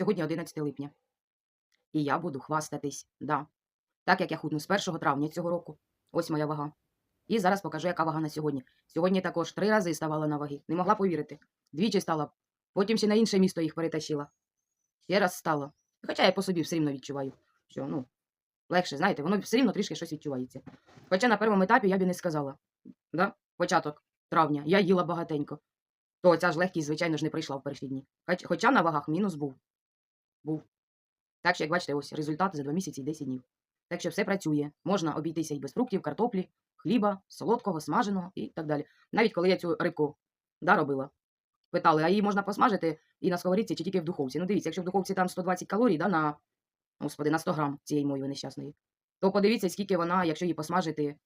Сьогодні 11 липня. І я буду хвастатись, да. Так як я худну з 1 травня цього року. Ось моя вага. І зараз покажу, яка вага на сьогодні. Сьогодні також три рази ставала на ваги. Не могла повірити. Двічі стала. Потім ще на інше місто їх перетащила. Ще раз стала. Хоча я по собі все рівно відчуваю, що ну, легше, знаєте, воно все рівно трішки щось відчувається. Хоча на першому етапі я б не сказала. Да? Початок травня. Я їла багатенько. То ця ж легкість, звичайно ж, не прийшла в перші дні. Хоч, хоча на вагах мінус був. Був. Так що, як бачите, ось результат за 2 місяці і 10 днів. Так що все працює. Можна обійтися і без фруктів, картоплі, хліба, солодкого, смаженого і так далі. Навіть коли я цю рибку да, робила, питали, а її можна посмажити і на сковорідці, чи тільки в духовці. Ну, дивіться, якщо в духовці там 120 калорій, да, на, господи, на 100 грам цієї моєї нещасної, то подивіться, скільки вона, якщо її посмажити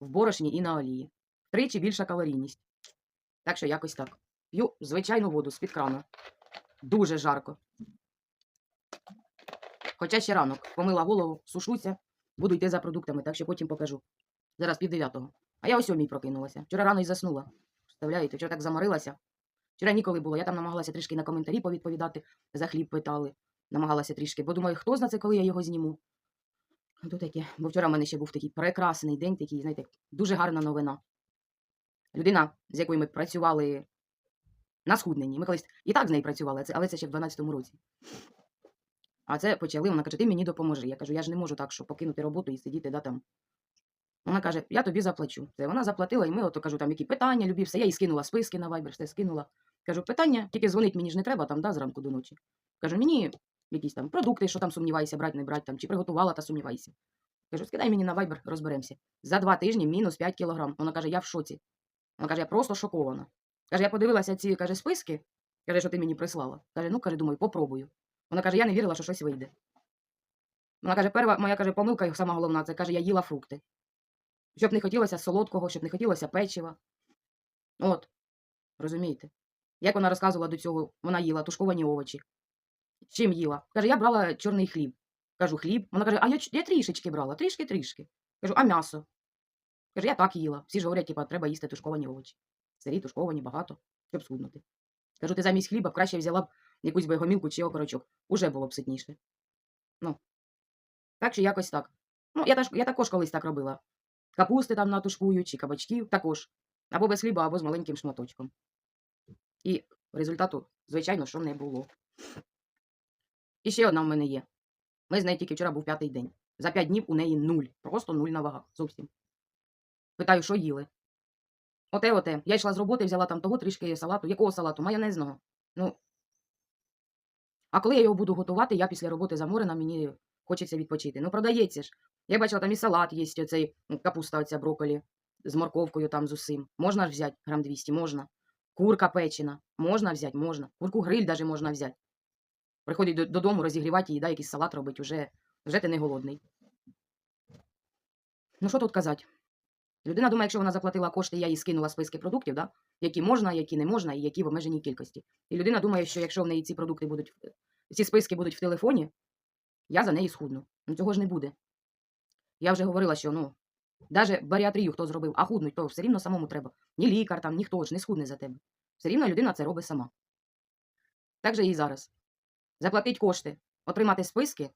в борошні і на олії. Тричі більша калорійність. Так що якось так. П'ю звичайну воду з-під крану. Дуже жарко. Хоча ще ранок. Помила голову, сушуся, буду йти за продуктами, так що потім покажу. Зараз пів дев'ятого. А я о сьомій прокинулася. Вчора рано й заснула. Представляєте, вчора так заморилася. Вчора ніколи було. Я там намагалася трішки на коментарі повідповідати, за хліб питали. Намагалася трішки, бо думаю, хто знає, коли я його зніму. То таке. Бо вчора в мене ще був такий прекрасний день, такий, знаєте, дуже гарна новина. Людина, з якою ми працювали на схудненні. Ми колись і так з нею працювали, але це ще в 12-му році. А це почали, вона каже, ти мені допоможи. Я кажу, я ж не можу так, що покинути роботу і сидіти да, там. Вона каже, я тобі заплачу. Це вона заплатила, і ми, ото кажу, там які питання, любі, все. Я їй скинула списки на Viber, все скинула. Кажу, питання, тільки дзвонить мені ж не треба, там, да, зранку до ночі. Кажу, мені якісь там продукти, що там сумнівайся, брать, не брать, там, чи приготувала та сумнівайся. Кажу, скидай мені на Viber, розберемося. За два тижні мінус 5 кілограм. Вона каже, я в шоці. Вона каже, я просто шокована. Каже, я подивилася ці каже, списки, каже, що ти мені прислала. Каже, ну каже, думаю, попробую. Вона каже, я не вірила, що щось вийде. Вона каже, перша моя каже, помилка, сама головна, це каже, я їла фрукти. Щоб не хотілося солодкого, щоб не хотілося печива. От, розумієте? Як вона розказувала до цього, вона їла тушковані овочі. Чим їла? Каже, я брала чорний хліб. Кажу, хліб. Вона каже, а я, я трішечки брала, трішки-трішки. Кажу, а м'ясо? Каже, я так їла. Всі ж говорять, типа, треба їсти тушковані овочі. Сирі, тушковані, багато, щоб схуднути. Кажу, ти замість хліба краще взяла б якусь би чи окорочок. Уже було б ситніше. Ну. Так що якось так. Ну, я, таж, я також колись так робила. Капусти там натушкую, чи кабачків також. Або без хліба, або з маленьким шматочком. І результату, звичайно, що не було. І ще одна в мене є. Ми з нею тільки вчора був п'ятий день. За п'ять днів у неї нуль. Просто нуль на вагах. Зовсім. Питаю, що їли? Оте, оте. Я йшла з роботи, взяла там того трішки салату. Якого салату? Майонезного. Ну. А коли я його буду готувати, я після роботи заморена, мені хочеться відпочити. Ну, продається ж. Я бачила, там і салат є, оцей капуста, оця брокколі з морковкою там з усім. Можна ж взяти грам 200, можна. Курка печена. Можна взяти, можна. Курку гриль даже можна взяти. Приходить додому, розігрівати її, да, якийсь салат робить, вже, вже ти не голодний. Ну, що тут казати? Людина думає, якщо вона заплатила кошти, я їй скинула списки продуктів, да? які можна, які не можна, і які в обмеженій кількості. І людина думає, що якщо в неї ці продукти будуть, ці списки будуть в телефоні, я за неї схудну. Ну цього ж не буде. Я вже говорила, що ну, навіть баріатрію хто зробив, а худнуть, то все рівно самому треба. Ні лікар, там, ніхто ж не схудне за тебе. Все рівно людина це робить сама. Так же і зараз. Заплатить кошти, отримати списки.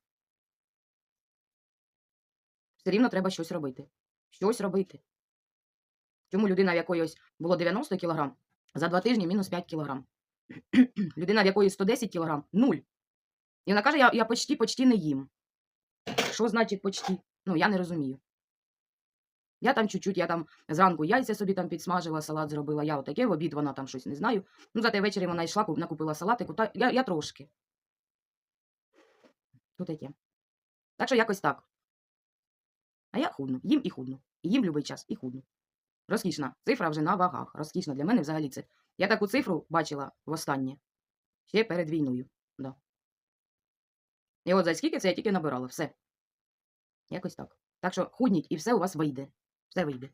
Все рівно треба щось робити. Щось робити. Чому людина, в якої ось було 90 кг, за два тижні мінус 5 кг. людина, в якої 110 кг, 0. І вона каже, я, я почти, почти не їм. Що значить почти? Ну, я не розумію. Я там чуть-чуть, я там зранку яйця собі там підсмажила, салат зробила. Я отаке, в обід вона там щось не знаю. Ну, зате ввечері вона йшла, накупила салатику, та я, я трошки. То таке. Так що якось так. А я худну, їм і худну. І їм любий час, і худну. Розкішна. Цифра вже на вагах. Розкішна. Для мене взагалі це. Я таку цифру бачила востаннє. Ще перед війною. Да. І от за скільки це я тільки набирала. Все. Якось так. Так що худніть і все у вас вийде. Все вийде.